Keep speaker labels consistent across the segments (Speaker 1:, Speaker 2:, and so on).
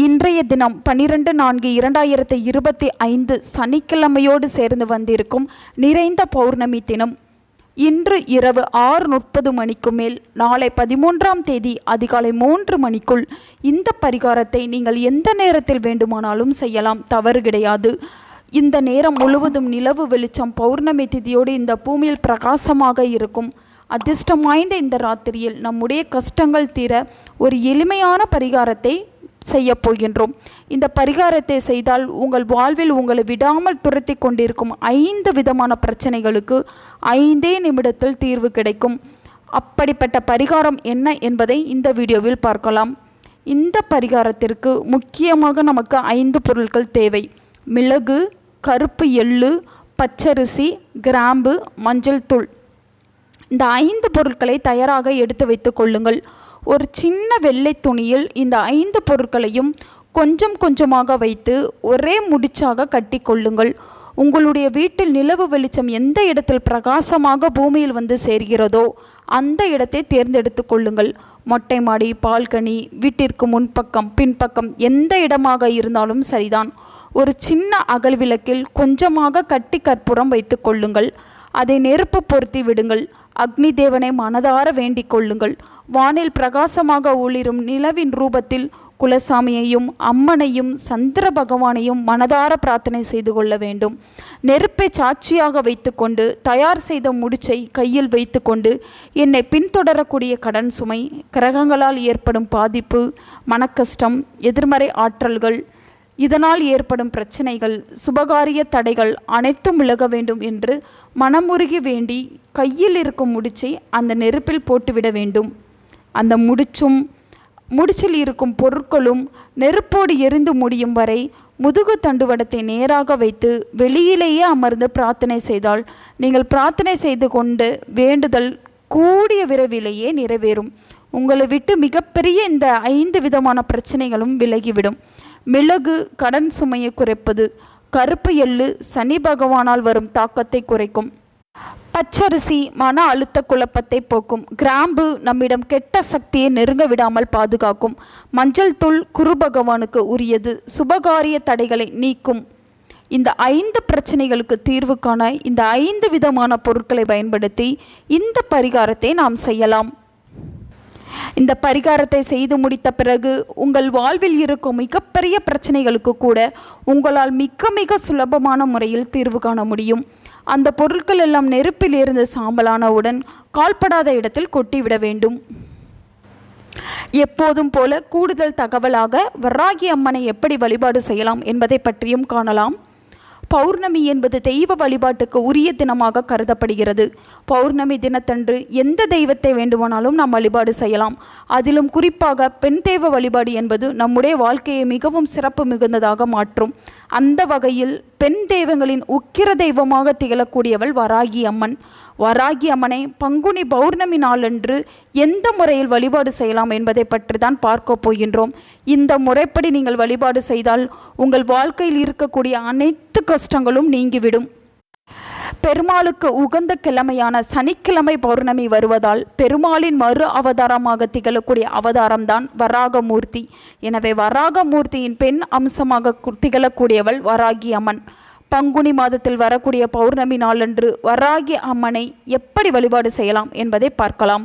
Speaker 1: இன்றைய தினம் பன்னிரெண்டு நான்கு இரண்டாயிரத்தி இருபத்தி ஐந்து சனிக்கிழமையோடு சேர்ந்து வந்திருக்கும் நிறைந்த பௌர்ணமி தினம். இன்று இரவு ஆறு முப்பது மணிக்கு மேல் நாளை பதிமூன்றாம் தேதி அதிகாலை மூன்று மணிக்குள் இந்த பரிகாரத்தை நீங்கள் எந்த நேரத்தில் வேண்டுமானாலும் செய்யலாம் தவறு கிடையாது. இந்த நேரம் முழுவதும் நிலவு வெளிச்சம் பௌர்ணமி திதியோடு இந்த பூமியில் பிரகாசமாக இருக்கும். அதிர்ஷ்டம் வாய்ந்த இந்த ராத்திரியில் நம்முடைய கஷ்டங்கள் தீர ஒரு எளிமையான பரிகாரத்தை செய்ய போகின்றோம் இந்த பரிகாரத்தை செய்தால் உங்கள் வாழ்வில் உங்களை விடாமல் துரத்தி கொண்டிருக்கும் ஐந்து விதமான பிரச்சனைகளுக்கு ஐந்தே நிமிடத்தில் தீர்வு கிடைக்கும். அப்படிப்பட்ட பரிகாரம் என்ன என்பதை இந்த வீடியோவில் பார்க்கலாம். இந்த பரிகாரத்திற்கு முக்கியமாக நமக்கு ஐந்து பொருட்கள் தேவை. மிளகு கருப்பு எள்ளு பச்சரிசி கிராம்பு மஞ்சள் தூள். இந்த ஐந்து பொருட்களை தயாராக எடுத்து வைத்துக் கொள்ளுங்கள். ஒரு சின்ன வெள்ளை துணியில் இந்த ஐந்து பொருட்களையும் கொஞ்சம் கொஞ்சமாக வைத்து ஒரே முடிச்சாக கட்டி கொள்ளுங்கள். உங்களுடைய வீட்டில் நிலவு வெளிச்சம் எந்த இடத்தில் பிரகாசமாக பூமியில் வந்து சேர்கிறதோ அந்த இடத்தை தேர்ந்தெடுத்து கொள்ளுங்கள். மொட்டை மாடி பால்கனி வீட்டிற்கு முன்பக்கம் பின்பக்கம் எந்த இடமாக இருந்தாலும் சரிதான். ஒரு சின்ன அகல் விளக்கில் கொஞ்சமாக கட்டி கற்பூரம் வைத்து கொள்ளுங்கள். அதை நெருப்பு பொருத்தி விடுங்கள். அக்னி தேவனை மனதார வேண்டிக் கொள்ளுங்கள். வானில் பிரகாசமாக ஒளிரும் நிலவின் ரூபத்தில் குலசாமியையும் அம்மனையும் சந்திர பகவானையும் மனதார பிரார்த்தனை செய்து கொள்ள வேண்டும். நெருப்பை சாட்சியாக வைத்துக்கொண்டு தயார் செய்த முடிச்சை கையில் வைத்துக்கொண்டு என்னை பின்தொடரக்கூடிய கடன் சுமை கிரகங்களால் ஏற்படும் பாதிப்பு மனக்கஷ்டம் எதிர்மறை ஆற்றல்கள் இதனால் ஏற்படும் பிரச்சனைகள் சுபகாரிய தடைகள் அனைத்தும் விலக வேண்டும் என்று மனமுருகி வேண்டி கையில் இருக்கும் முடிச்சை அந்த நெருப்பில் போட்டுவிட வேண்டும். அந்த முடிச்சும் முடிச்சில் இருக்கும் பொருட்களும் நெருப்போடு எரிந்து முடியும் வரை முதுகு தண்டுவடத்தை நேராக வைத்து வெளியிலேயே அமர்ந்து பிரார்த்தனை செய்தால் நீங்கள் பிரார்த்தனை செய்து கொண்டு வேண்டுதல் கூடிய விரைவிலேயே நிறைவேறும். உங்களை விட்டு மிகப்பெரிய இந்த ஐந்து விதமான பிரச்சனைகளும் விலகிவிடும். மிளகு கடன் சுமையை குறைப்பது கருப்பு எள்ளு சனி பகவானால் வரும் தாக்கத்தை குறைக்கும். பச்சரிசி மன அழுத்த குழப்பத்தை போக்கும். கிராம்பு நம்மிடம் கெட்ட சக்தியை நெருங்க விடாமல் பாதுகாக்கும். மஞ்சள் தூள் குரு பகவானுக்கு உரியது. சுபகாரிய தடைகளை நீக்கும். இந்த ஐந்து பிரச்சனைகளுக்கு தீர்வு காண இந்த ஐந்து விதமான பொருட்களை பயன்படுத்தி இந்த பரிகாரத்தை நாம் செய்யலாம். இந்த பரிகாரத்தை செய்து முடித்த பிறகு உங்கள் வாழ்வில் இருக்கும் மிகப்பெரிய பிரச்சனைகளுக்கு கூட உங்களால் மிக மிக சுலபமான முறையில் தீர்வு காண முடியும். அந்த பொருட்கள் எல்லாம் நெருப்பில் இருந்து சாம்பலானவுடன் கால்படாத இடத்தில் கொட்டிவிட வேண்டும். எப்போதும் போல கூடுதல் தகவலாக வராகி அம்மனை எப்படி வழிபாடு செய்யலாம் என்பதை பற்றியும் காணலாம். பௌர்ணமி என்பது தெய்வ வழிபாட்டுக்கு உரிய தினமாக கருதப்படுகிறது. பௌர்ணமி தினத்தன்று எந்த தெய்வத்தை வேண்டுமானாலும் நாம் வழிபாடு செய்யலாம். அதிலும் குறிப்பாக பெண் தெய்வ வழிபாடு என்பது நம்முடைய வாழ்க்கையை மிகவும் சிறப்பு மிகுந்ததாக மாற்றும். அந்த வகையில் பெண் தெய்வங்களின் உக்கிர தெய்வமாக திகழக்கூடியவள் வராகி அம்மன். வராகி அம்மனை பங்குனி பௌர்ணமி நாளன்று எந்த முறையில் வழிபாடு செய்யலாம் என்பதை பற்றி தான் பார்க்க போகின்றோம். இந்த முறைப்படி நீங்கள் வழிபாடு செய்தால் உங்கள் வாழ்க்கையில் இருக்கக்கூடிய அனைத்து கஷ்டங்களும் நீங்கிவிடும். பெருமாளுக்கு உகந்த கிழமையான சனிக்கிழமை பௌர்ணமி வருவதால் பெருமாளின் மறு அவதாரமாக திகழக்கூடிய அவதாரம்தான் வராகமூர்த்தி. எனவே வராகமூர்த்தியின் பெண் அம்சமாக திகழக்கூடியவள் வராகி அம்மன். பங்குனி மாதத்தில் வரக்கூடிய பௌர்ணமி நாளன்று வராகி அம்மனை எப்படி வழிபாடு செய்யலாம் என்பதை பார்க்கலாம்.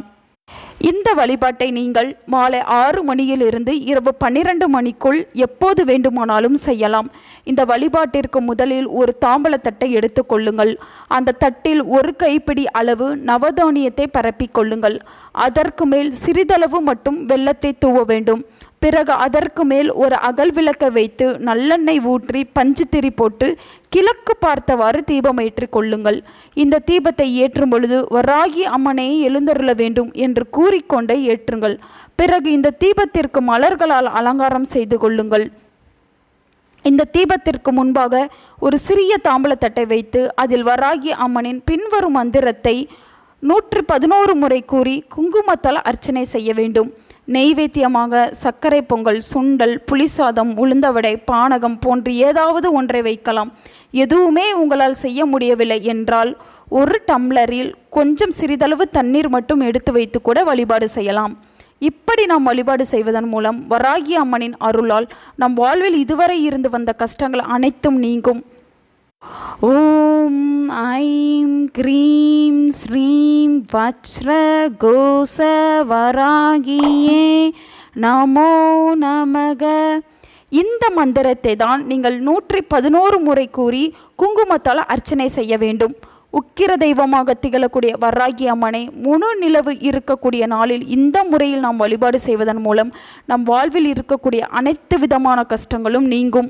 Speaker 1: இந்த வழிபாட்டை நீங்கள் மாலை ஆறு மணியிலிருந்து இரவு பன்னிரண்டு மணிக்குள் எப்போது வேண்டுமானாலும் செய்யலாம். இந்த வழிபாட்டிற்கு முதலில் ஒரு தாம்பலத்தட்டை எடுத்துக்கொள்ளுங்கள் அந்த தட்டில் ஒரு கைப்பிடி அளவு நவதானியத்தை பரப்பிக்கொள்ளுங்கள் அதற்கு மேல் சிறிதளவு மட்டும் வெள்ளத்தை தூவ வேண்டும். பிறகு அதற்கு மேல் ஒரு அகல் விளக்கை வைத்து நல்லெண்ணெய் ஊற்றி பஞ்சு திரி போட்டு கிழக்கு பார்த்தவாறு தீபம் ஏற்றிக் கொள்ளுங்கள். இந்த தீபத்தை ஏற்றும் பொழுது வராகி அம்மனை எழுந்தருள வேண்டும் என்று கூறிக்கொண்டே ஏற்றுங்கள். பிறகு இந்த தீபத்திற்கு மலர்களால் அலங்காரம் செய்து கொள்ளுங்கள். இந்த தீபத்திற்கு முன்பாக ஒரு சிறிய தாம்பலத்தட்டை வைத்து அதில் வராகி அம்மனின் பின்வரும் மந்திரத்தை நூற்று பதினோரு முறை கூறி குங்குமத்தால் அர்ச்சனை செய்ய வேண்டும். நெய்வேத்தியமாக சர்க்கரை பொங்கல் சுண்டல் புளிசாதம் உளுந்தவடை பானகம் போன்று ஏதாவது ஒன்றை வைக்கலாம். எதுவுமே உங்களால் செய்ய முடியவில்லை என்றால் ஒரு டம்ளரில் கொஞ்சம் சிறிதளவு தண்ணீர் மட்டும் எடுத்து வைத்து கூட வழிபாடு செய்யலாம். இப்படி நாம் வழிபாடு செய்வதன் மூலம் வராகி அம்மனின் அருளால் நம் வாழ்வில் இதுவரை இருந்து வந்த கஷ்டங்கள் அனைத்தும் நீங்கும். ஓம் ஐம் க்ரீம் ஸ்ரீம் வஜ்ர கோச வராகியே நமோ நமக. இந்த மந்திரத்தை தான் நீங்கள் நூற்றி பதினோரு முறை கூறி குங்குமத்தால் அர்ச்சனை செய்ய வேண்டும். உக்கிர தெய்வமாக திகழக்கூடிய வராகி அம்மனை முழு நிலவு இருக்கக்கூடிய நாளில் இந்த முறையில் நாம் வழிபாடு செய்வதன் மூலம் நம் வாழ்வில் இருக்கக்கூடிய அனைத்து விதமான கஷ்டங்களும் நீங்கும்.